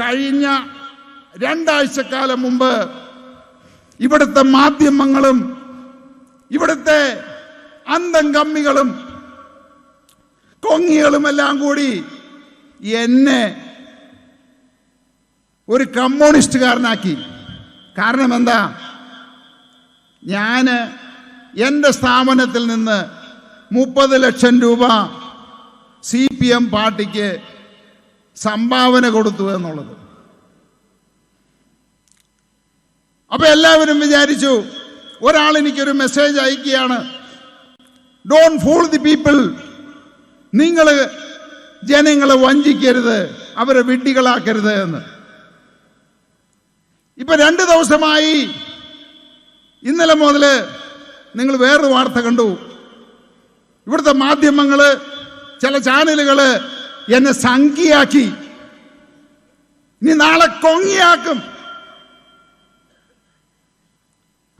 കഴിഞ്ഞ രണ്ടാഴ്ചക്കാലം മുമ്പ് ഇവിടുത്തെ മാധ്യമങ്ങളും ഇവിടുത്തെ അന്തം കമ്മികളും കൊങ്ങികളും എല്ലാം കൂടി എന്നെ ഒരു കമ്മ്യൂണിസ്റ്റുകാരനാക്കി. കാരണം എന്താ? ഞാൻ എന്റെ സ്ഥാപനത്തിൽ നിന്ന് മുപ്പത് ലക്ഷം രൂപ സി പി എം പാർട്ടിക്ക് സംഭാവന കൊടുത്തു എന്നുള്ളത്. അപ്പൊ എല്ലാവരും വിചാരിച്ചു ഒരാൾ എനിക്കൊരു മെസ്സേജ് അയക്കുകയാണ്. ഡോൺ ഫൂൾ ദി പീപ്പിൾ നിങ്ങൾ ജനങ്ങളെ വഞ്ചിക്കരുത് അവരെ വിഡ്ഢികളാക്കരുത് എന്ന്. ഇപ്പൊ രണ്ട് ദിവസമായി ഇന്നലെ മുതൽ നിങ്ങൾ വേറൊരു വാർത്ത കണ്ടു. ഇവിടുത്തെ മാധ്യമങ്ങൾ ചില ചാനലുകൾ എന്നെ സംഖ്യയാക്കി. ഇനി നാളെ കൊങ്ങിയാക്കും.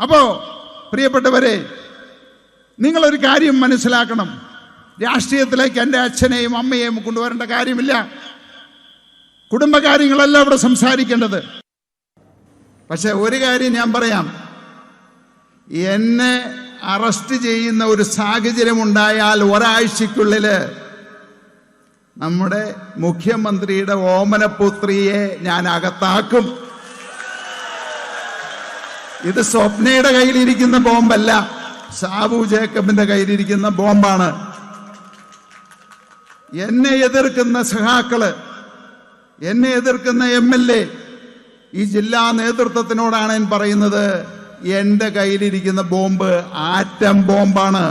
അപ്പോ പ്രിയപ്പെട്ടവരെ നിങ്ങളൊരു കാര്യം മനസ്സിലാക്കണം. രാഷ്ട്രീയത്തിലേക്ക് എന്റെ അച്ഛനെയും അമ്മയെയും കൊണ്ടുവരേണ്ട കാര്യമില്ല. കുടുംബകാര്യങ്ങളല്ല അവിടെ സംസാരിക്കേണ്ടത്. പക്ഷെ ഒരു കാര്യം ഞാൻ പറയാം. എന്നെ അറസ്റ്റ് ചെയ്യുന്ന ഒരു സാഹചര്യം ഉണ്ടായാൽ ഒരാഴ്ചക്കുള്ളിൽ നമ്മുടെ മുഖ്യമന്ത്രിയുടെ ഓമനപുത്രിയെ ഞാൻ അകത്താക്കും. ഇത് സ്വപ്നയുടെ കയ്യിലിരിക്കുന്ന ബോംബല്ല. സാബു ജേക്കബിന്റെ കയ്യിലിരിക്കുന്ന ബോംബാണ്. എന്നെ എതിർക്കുന്ന സഹാക്കൾ എന്നെ എതിർക്കുന്ന എം എൽ എ ഈ ജില്ലാ നേതൃത്വത്തിനോടാണ് ഞാൻ പറയുന്നത് എന്റെ കയ്യിലിരിക്കുന്ന ബോംബ് ആറ്റം ബോംബാണ്.